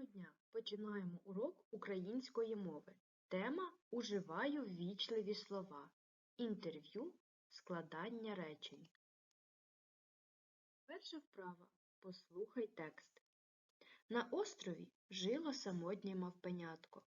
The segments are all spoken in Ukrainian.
Доброго дня! Починаємо урок української мови. Тема Уживаю ввічливі слова. Інтерв'ю складання речень. Перша вправа. Послухай текст. На острові жило самотнє мавпенятко.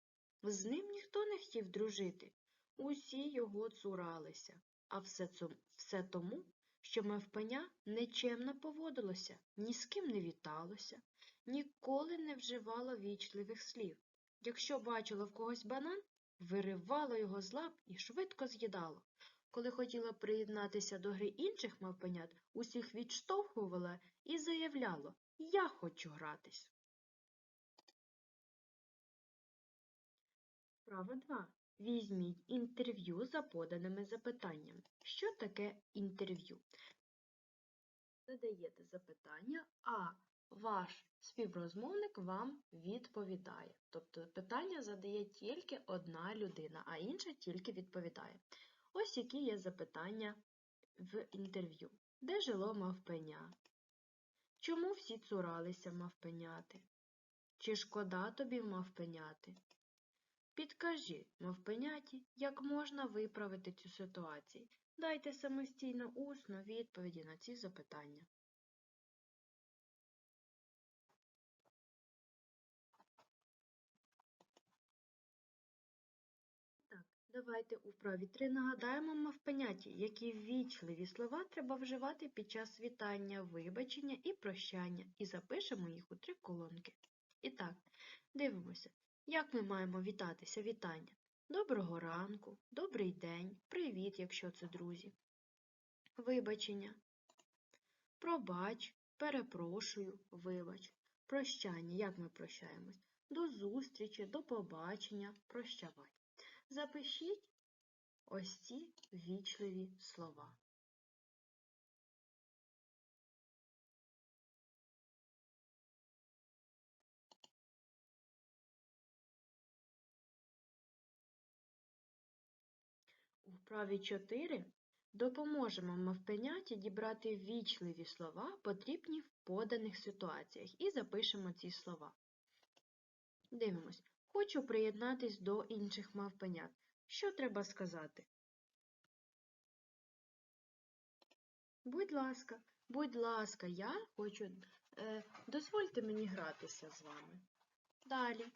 З ним ніхто не хотів дружити. Усі його цуралися. А все, цо- все тому, що мавпеня нечемно поводилося, ні з ким не віталося, ніколи не вживало вічливих слів. Якщо бачило в когось банан, виривало його з лап і швидко з'їдало. Коли хотіла приєднатися до гри інших мавпенят, усіх відштовхувала і заявляло «Я хочу гратись». Право 2. Візьміть інтерв'ю за поданими запитаннями. Що таке інтерв'ю? Задаєте запитання, а ваш співрозмовник вам відповідає. Тобто питання задає тільки одна людина, а інша тільки відповідає. Ось які є запитання в інтерв'ю. Де жило мавпеня? Чому всі цуралися мавпеняти? Чи шкода тобі мавпеняти? Підкажи, мавпеняті, як можна виправити цю ситуацію. Дайте самостійно усно відповіді на ці запитання. Так, давайте у вправі 3 нагадаємо мавпеняті, які ввічливі слова треба вживати під час вітання, вибачення і прощання, і запишемо їх у три колонки. І так, дивимося, як ми маємо вітатися вітання. Доброго ранку, добрий день, привіт, якщо це друзі. Вибачення. Пробач, перепрошую, вибач. Прощання, як ми прощаємось? До зустрічі, до побачення, прощавай. Запишіть ось ці вічливі слова. У вправі 4 допоможемо мавпеняті дібрати вічливі слова, потрібні в поданих ситуаціях, і запишемо ці слова. Дивимось. Хочу приєднатись до інших мавпенят. Що треба сказати? Будь ласка, будь ласка, я хочу. Е, дозвольте мені гратися з вами. Далі.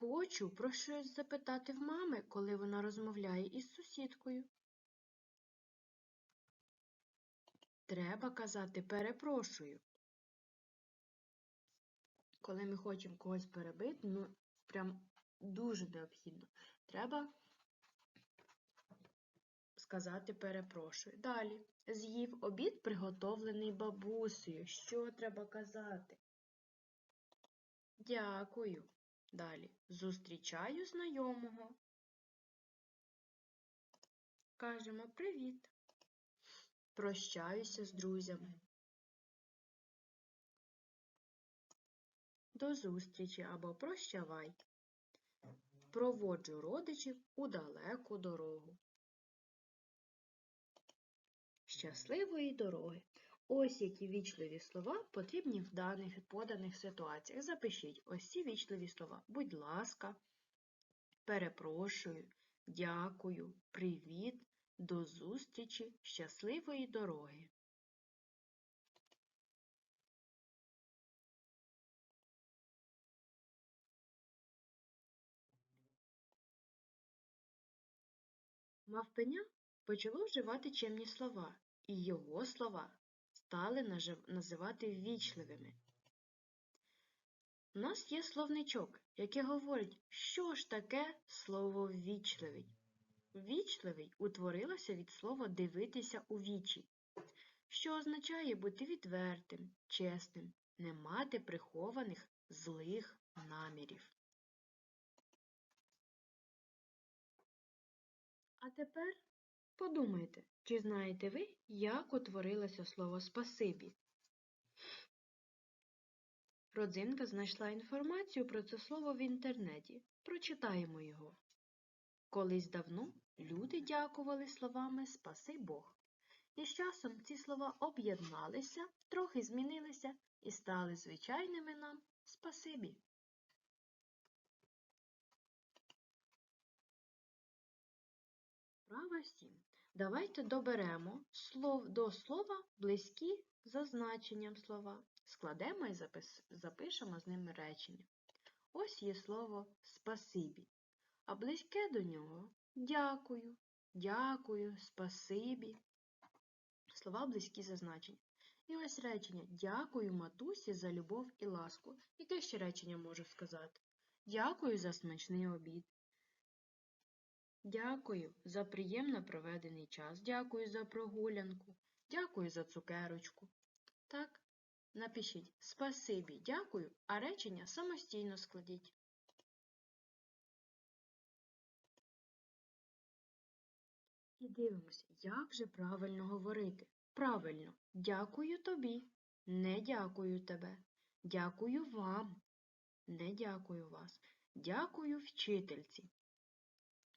Хочу про щось запитати в мами, коли вона розмовляє із сусідкою. Треба казати перепрошую. Коли ми хочемо когось перебити, ну прям дуже необхідно. Треба сказати перепрошую. Далі. З'їв обід, приготовлений бабусею. Що треба казати? Дякую. Далі. Зустрічаю знайомого. Кажемо привіт. Прощаюся з друзями. До зустрічі або прощавай. Проводжу родичів у далеку дорогу. Щасливої дороги. Ось які вічливі слова потрібні в даних поданих ситуаціях. Запишіть ось ці вічливі слова. Будь ласка, перепрошую, дякую, привіт, до зустрічі, щасливої дороги. Мавпеня почало вживати чемні слова, і його слова стали називати ввічливими. У нас є словничок, який говорить, що ж таке слово ввічливий. Ввічливий утворилося від слова дивитися у вічі, що означає бути відвертим, чесним, не мати прихованих злих намірів. А тепер подумайте, чи знаєте ви, як утворилося слово спасибі? Родзинка знайшла інформацію про це слово в інтернеті. Прочитаємо його. Колись давно люди дякували словами Спаси Бог. І з часом ці слова об'єдналися, трохи змінилися і стали звичайними нам спасибі. Права 7. Давайте доберемо слов до слова близькі за значенням слова. Складемо і запис... запишемо з ними речення. Ось є слово спасибі, а близьке до нього дякую, дякую, спасибі. Слова близькі за значення. І ось речення Дякую матусі за любов і ласку. Яке ще речення можу сказати? Дякую за смачний обід. Дякую за приємно проведений час. Дякую за прогулянку. Дякую за цукерочку. Так, напишіть спасибі, дякую, а речення самостійно складіть. І дивимося, як же правильно говорити. Правильно, дякую тобі, не дякую тебе. Дякую вам, не дякую вас. Дякую вчительці.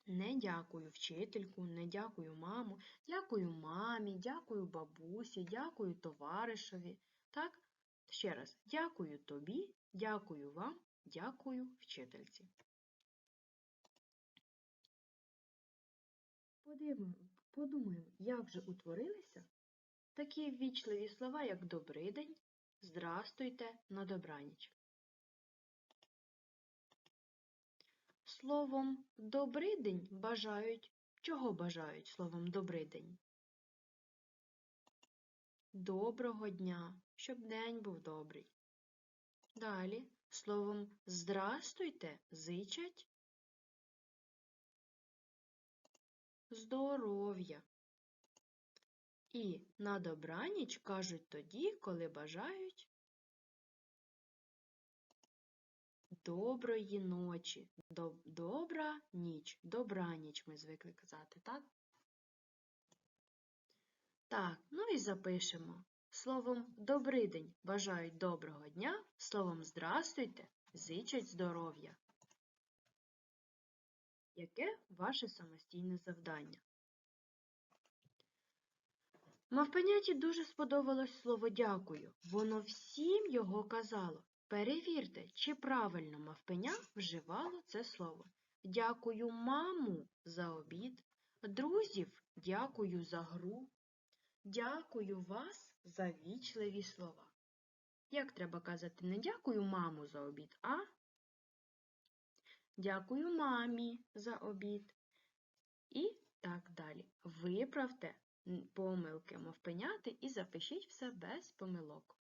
Не дякую вчительку, не дякую маму, дякую мамі, дякую бабусі, дякую товаришеві. Так, ще раз, дякую тобі, дякую вам, дякую вчительці. Подумаємо, як же утворилися такі ввічливі слова, як добрий день, здрастуйте, на добраніч. Словом добрий день бажають. Чого бажають словом добрий день? Доброго дня, щоб день був добрий. Далі словом здрастуйте зичать здоров'я. І на добраніч кажуть тоді, коли бажають доброї ночі, Доб- добра ніч, добраніч ми звикли казати, так? Так, ну і запишемо. Словом добрий день бажають доброго дня, словом здрастуйте, зичать здоров'я. Яке ваше самостійне завдання? Мавпеняті дуже сподобалось слово дякую. Воно всім його казало. Перевірте, чи правильно мавпеня вживало це слово. Дякую маму за обід, друзів дякую за гру, дякую вас за вічливі слова. Як треба казати, не дякую маму за обід, а дякую мамі за обід. І так далі. Виправте помилки мовпеняти і запишіть все без помилок.